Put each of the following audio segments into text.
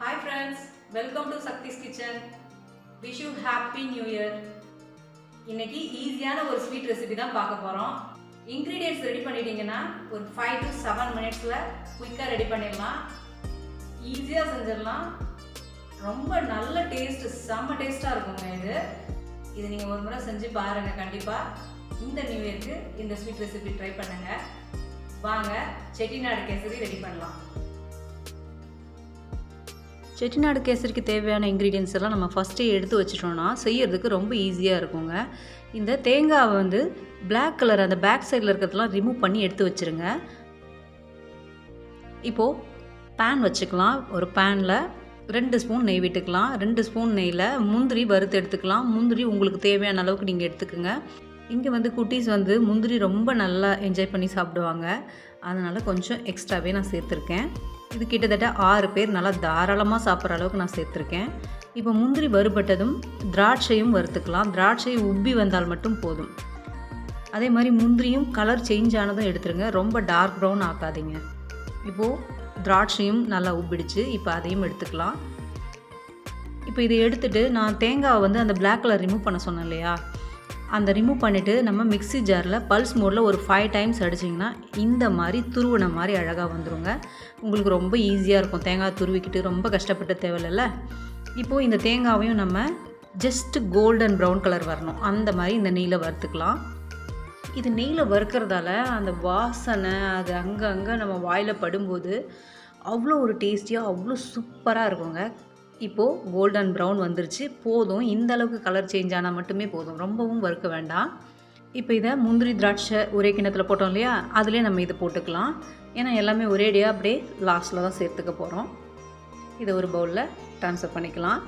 Hi friends welcome to Sakthi's kitchen wish you happy new year இன்னைக்கு ஈஸியான ஒரு sweet recipe தான் பார்க்க போகிறோம் இன்க்ரீடியன்ட்ஸ் ரெடி பண்ணிட்டீங்கன்னா ஒரு ஃபைவ் டு செவன் மினிட்ஸில் குயிக்காக ரெடி பண்ணிடலாம். ஈஸியாக செஞ்சிடலாம். ரொம்ப நல்ல டேஸ்ட் செம்ம டேஸ்ட்டாக இருக்குங்க இது. இது நீங்கள் ஒரு முறை செஞ்சு பாருங்கள் கண்டிப்பாக இந்த நியூ இயருக்கு இந்த ஸ்வீட் ரெசிபி ட்ரை பண்ணுங்கள் வாங்க செட்டிநாடு கேசரி ரெடி பண்ணலாம். செட்டிநாடு கேசரிக்கு தேவையான இன்க்ரீடியன்ஸ் எல்லாம் நம்ம ஃபஸ்ட்டே எடுத்து வச்சிட்டோம்னா செய்யறதுக்கு ரொம்ப ஈஸியாக இருக்குங்க. இந்த தேங்காவை வந்து பிளாக் கலர் அந்த பேக் சைடில் இருக்கிறதெல்லாம் ரிமூவ் பண்ணி எடுத்து வச்சிருங்க. இப்போது பேன் வச்சுக்கலாம். ஒரு பேனில் ரெண்டு ஸ்பூன் நெய் விட்டுக்கலாம். ரெண்டு ஸ்பூன் நெய்யில் முந்திரி வறுத்து எடுத்துக்கலாம். முந்திரி உங்களுக்கு தேவையான அளவுக்கு நீங்கள் எடுத்துக்கோங்க. இங்கே வந்து குட்டீஸ் வந்து முந்திரி ரொம்ப நல்லா என்ஜாய் பண்ணி சாப்பிடுவாங்க. அதனால் கொஞ்சம் எக்ஸ்ட்ராவே நான் சேர்த்துருக்கேன். இது கிட்டத்தட்ட ஆறு பேர் நல்லா தாராளமாக சாப்பிட்ற அளவுக்கு நான் சேர்த்துருக்கேன். இப்போ முந்திரி வறுபட்டதும் திராட்சையும் வறுத்துக்கலாம். திராட்சை உப்பி வந்தால் மட்டும் போதும். அதே மாதிரி முந்திரியும் கலர் சேஞ்ச் ஆனதும் எடுத்துருங்க. ரொம்ப டார்க் ப்ரௌன் ஆக்காதீங்க. இப்போது திராட்சையும் நல்லா உப்பிடுச்சு. இப்போ அதையும் எடுத்துக்கலாம். இப்போ இதை எடுத்துகிட்டு நான் தேங்காவை வந்து அந்த பிளாக் கலர் ரிமூவ் பண்ண சொன்னேன் இல்லையா? அந்த ரிமூவ் பண்ணிவிட்டு நம்ம மிக்ஸி ஜாரில் பல்ஸ் மோடில் ஒரு ஃபைவ் டைம்ஸ் அடிச்சிங்கன்னா இந்த மாதிரி துருவின மாதிரி அழகாக வந்துடுங்க உங்களுக்கு ரொம்ப ஈஸியாக இருக்கும். தேங்காய் துருவிக்கிட்டு ரொம்ப கஷ்டப்பட்டு தேவையில்ல இப்போது இந்த தேங்காவையும் நம்ம ஜஸ்ட்டு கோல்டன் ப்ரௌன் கலர் வரணும். அந்த மாதிரி இந்த நெய்யில் வறுத்துக்கலாம். இது நெய்யில் வறுக்கிறதால அந்த வாசனை அது அங்கங்கே நம்ம வாயில் படும்போது அவ்வளோ ஒரு டேஸ்டியாக அவ்வளோ சூப்பராக இருக்குங்க. இப்போது கோல்டன் ப்ரௌன் வந்துருச்சு. போதும். இந்த அளவுக்கு கலர் சேஞ்ச் ஆனால் மட்டுமே போதும். ரொம்பவும் வறுக்க வேண்டாம். இப்போ இதை முந்திரி திராட்சை ஒரே கிண்ணத்தில் போட்டோம் இல்லையா? அதிலே நம்ம இதை போட்டுக்கலாம். ஏன்னா எல்லாமே ஒரேடியாக அப்படியே லாஸ்ட்டில் தான் சேர்த்துக்க போகிறோம் இதை ஒரு பவுலில் ட்ரான்ஸ்ஃபர் பண்ணிக்கலாம்.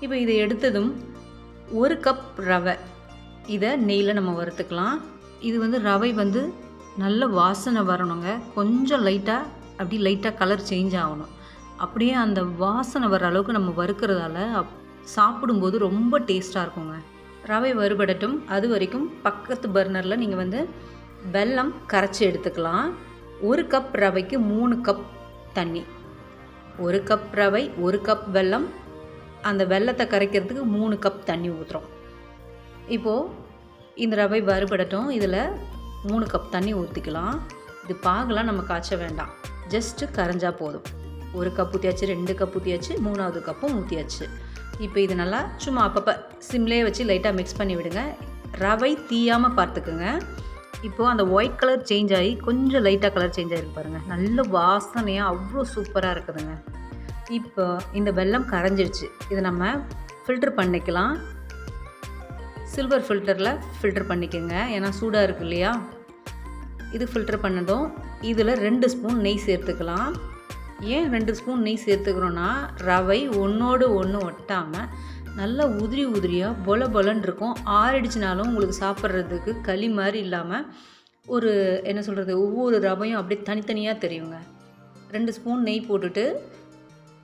இப்போ இதை எடுத்ததும் ஒரு கப் ரவை. இதை நெய்யில் நம்ம வறுத்துக்கலாம். இது வந்து ரவை வந்து நல்ல வாசனை வரணுங்க. கொஞ்சம் லைட்டாக அப்படி லைட்டாக கலர் சேஞ்ச் ஆகணும். அப்படியே அந்த வாசனை வர அளவுக்கு நம்ம வறுக்கிறதால சாப்பிடும்போது ரொம்ப டேஸ்ட்டாக இருக்குங்க. ரவை வறுபடட்டும். அது வரைக்கும் பக்கத்து பர்னரில் நீங்கள் வந்து வெல்லம் கரைச்சி எடுத்துக்கலாம். ஒரு கப் ரவைக்கு மூணு கப் தண்ணி. ஒரு கப் ரவை ஒரு கப் வெல்லம். அந்த வெல்லத்தை கரைக்கிறதுக்கு மூணு கப் தண்ணி ஊற்றுறோம் இப்போது இந்த ரவை வறுபடட்டும். இதில் மூணு கப் தண்ணி ஊற்றிக்கலாம் இது பாகலாம் நம்ம காய்ச்ச வேண்டாம். ஜஸ்ட்டு கரைஞ்சால் போதும். ஒரு கப் ஊற்றியாச்சு ரெண்டு கப் ஊற்றியாச்சு மூணாவது கப்பும் ஊற்றியாச்சு இப்போ இது நல்லா சும்மா அப்பப்போ சிம்லேயே வச்சு லைட்டாக மிக்ஸ் பண்ணி விடுங்க. ரவை தீயாமல் பார்த்துக்குங்க. இப்போது அந்த ஒயிட் கலர் சேஞ்ச் ஆகி கொஞ்சம் லைட்டாக கலர் சேஞ்ச் ஆகிருக்கு பாருங்கள் நல்ல வாசனையாக அவ்வளோ சூப்பராக இருக்குதுங்க. இப்போ இந்த வெல்லம் கரைஞ்சிடுச்சு இதை நம்ம ஃபில்டர் பண்ணிக்கலாம். சில்வர் ஃபில்டரில் ஃபில்டர் பண்ணிக்கோங்க. ஏன்னா சூடாக இருக்கு இல்லையா? இது ஃபில்டர் பண்ணதும் இதில் ரெண்டு ஸ்பூன் நெய் சேர்த்துக்கலாம். ஏன் ரெண்டு ஸ்பூன் நெய் சேர்த்துக்கிறோன்னா ரவை ஒன்றோடு ஒன்று ஒட்டாமல் நல்லா உதிரி உதிரியாக பொல பொலன்னு இருக்கும். ஆறிடுச்சுனாலும் உங்களுக்கு சாப்பிட்றதுக்கு களி மாதிரி இல்லாமல் ஒரு என்ன சொல்கிறது ஒவ்வொரு ரவையும் அப்படியே தனித்தனியாக தெரியுங்க. ரெண்டு ஸ்பூன் நெய் போட்டுட்டு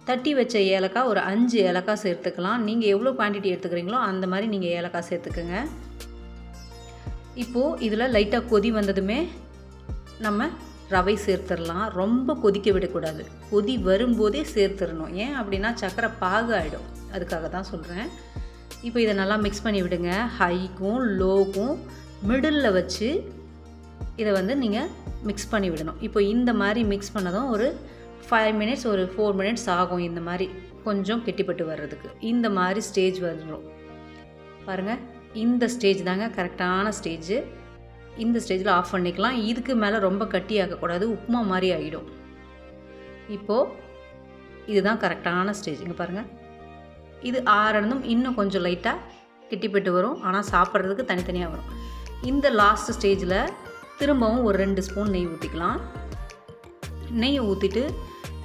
தட்டி வச்ச ஏலக்காய் ஒரு அஞ்சு ஏலக்காய் சேர்த்துக்கலாம். நீங்கள் எவ்வளோ குவான்டிட்டி எடுத்துக்கிறீங்களோ அந்த மாதிரி நீங்கள் ஏலக்காய் சேர்த்துக்குங்க. இப்போது இதில் லைட்டாக கொதி வந்ததுமே நம்ம ரவை சேர்த்துடலாம். ரொம்ப கொதிக்க விடக்கூடாது. கொதி வரும்போதே சேர்த்துடணும். ஏன் அப்படின்னா சக்கரை பாகு ஆகிடும் அதுக்காக தான் சொல்கிறேன் இப்போ இதை நல்லா மிக்ஸ் பண்ணி விடுங்க. ஹைக்கும் லோக்கும் மிடில் வச்சு இதை வந்து நீங்கள் மிக்ஸ் பண்ணி விடணும். இப்போ இந்த மாதிரி மிக்ஸ் பண்ணதும் ஒரு ஃபைவ் மினிட்ஸ் ஒரு ஃபோர் மினிட்ஸ் ஆகும் இந்த மாதிரி. கொஞ்சம் கெட்டிப்பட்டு வர்றதுக்கு. இந்த மாதிரி ஸ்டேஜ் வந்துடும் பாருங்கள் இந்த ஸ்டேஜ் தாங்க கரெக்டான ஸ்டேஜ் இந்த ஸ்டேஜில் ஆஃப் பண்ணிக்கலாம். இதுக்கு மேலே ரொம்ப கட்டி ஆக்கக்கூடாது உப்புமா மாதிரி ஆகிடும் இப்போது இதுதான் கரெக்டான ஸ்டேஜ் இங்கே பாருங்கள் இது ஆறணும் இன்னும் கொஞ்சம் லைட்டாக கிட்டிப்பட்டு வரும். ஆனால் சாப்பிட்றதுக்கு தனித்தனியாக வரும். இந்த லாஸ்ட் ஸ்டேஜில் திரும்பவும் ஒரு ரெண்டு ஸ்பூன் நெய் ஊற்றிக்கலாம் நெய் ஊற்றிட்டு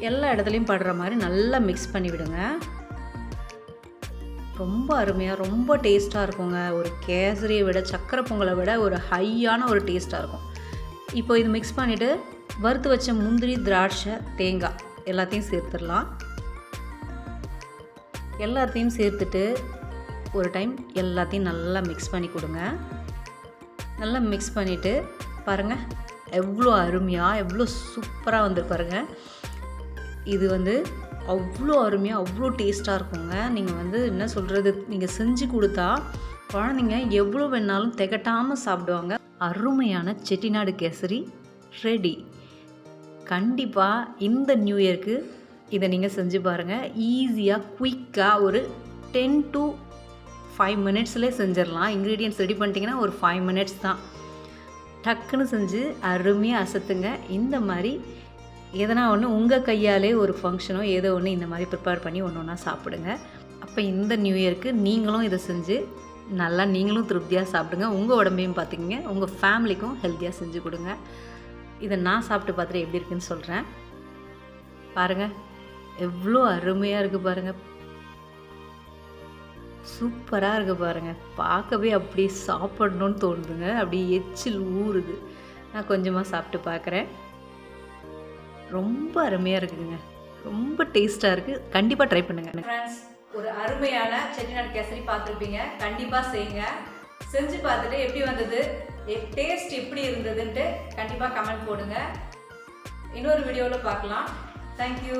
எல்லா இடத்துலையும் படுற மாதிரி நல்லா மிக்ஸ் பண்ணி விடுங்க ரொம்ப அருமையாக ரொம்ப டேஸ்ட்டாக இருக்குங்க. ஒரு கேசரியை விட சக்கரை பொங்கலை விட ஒரு ஹையான ஒரு டேஸ்ட்டாக இருக்கும். இப்போ இது மிக்ஸ் பண்ணிவிட்டு வறுத்து வச்ச முந்திரி திராட்சை தேங்காய் எல்லாத்தையும் சேர்த்துடலாம். எல்லாத்தையும் சேர்த்துட்டு ஒரு டைம் எல்லாத்தையும் நல்லா மிக்ஸ் பண்ணி கொடுங்க. நல்லா மிக்ஸ் பண்ணிவிட்டு பாருங்கள் எவ்வளோ அருமையாக எவ்வளோ சூப்பராக வந்து பாருங்கள் இது வந்து அவ்வளோ அருமையாக அவ்வளோ டேஸ்ட்டாக இருக்குங்க. நீங்கள் வந்து என்ன சொல்கிறது நீங்கள் செஞ்சு கொடுத்தா குழந்தைங்க எவ்வளோ வேணாலும் திகட்டாமல் சாப்பிடுவாங்க. அருமையான செட்டிநாடு கேசரி ரெடி கண்டிப்பாக இந்த நியூ இயர்க்கு இதை நீங்கள் செஞ்சு பாருங்கள் ஈஸியாக குயிக்காக ஒரு டென் டு ஃபைவ் மினிட்ஸ்லேயே செஞ்சிடலாம். இன்க்ரீடியன்ட்ஸ் ரெடி பண்ணிட்டீங்கன்னா ஒரு ஃபைவ் மினிட்ஸ் தான். டக்குன்னு செஞ்சு அருமையாக அசத்துங்க. இந்த மாதிரி எதனா ஒன்று உங்கள் கையாலே ஒரு ஃபங்க்ஷனோ ஏதோ ஒன்று இந்த மாதிரி ப்ரிப்பேர் பண்ணி ஒன்று ஒன்றா சாப்பிடுங்க. அப்போ இந்த நியூ இயருக்கு நீங்களும் இதை செஞ்சு நல்லா நீங்களும் திருப்தியாக சாப்பிடுங்க. உங்கள் உடம்பையும் பார்த்துக்கிங்க உங்கள் ஃபேமிலிக்கும் ஹெல்த்தியாக செஞ்சு கொடுங்க. இதை நான் சாப்பிட்டு பார்த்துட்டு எப்படி இருக்குன்னு சொல்கிறேன் பாருங்கள் எவ்வளோ அருமையாக இருக்குது பாருங்கள் சூப்பராக இருக்குது பாருங்கள் பார்க்கவே அப்படியே சாப்பிடணும்னு தோணுதுங்க. அப்படியே எச்சில் ஊறுது. நான் கொஞ்சமாக சாப்பிட்டு பார்க்குறேன். ரொம்ப அருமையாக இருக்குதுங்க. ரொம்ப டேஸ்ட்டாக இருக்குது கண்டிப்பாக ட்ரை பண்ணுங்கள் ஃப்ரெண்ட்ஸ் ஒரு அருமையான செட்டிநாடு கேசரி பார்த்துருப்பீங்க. கண்டிப்பாக செய்யுங்க. செஞ்சு பார்த்துட்டு எப்படி வந்தது? டேஸ்ட் எப்படி இருந்ததுன்ட்டு கண்டிப்பாக கமெண்ட் போடுங்க. இன்னொரு வீடியோவில் பார்க்கலாம். தேங்க்யூ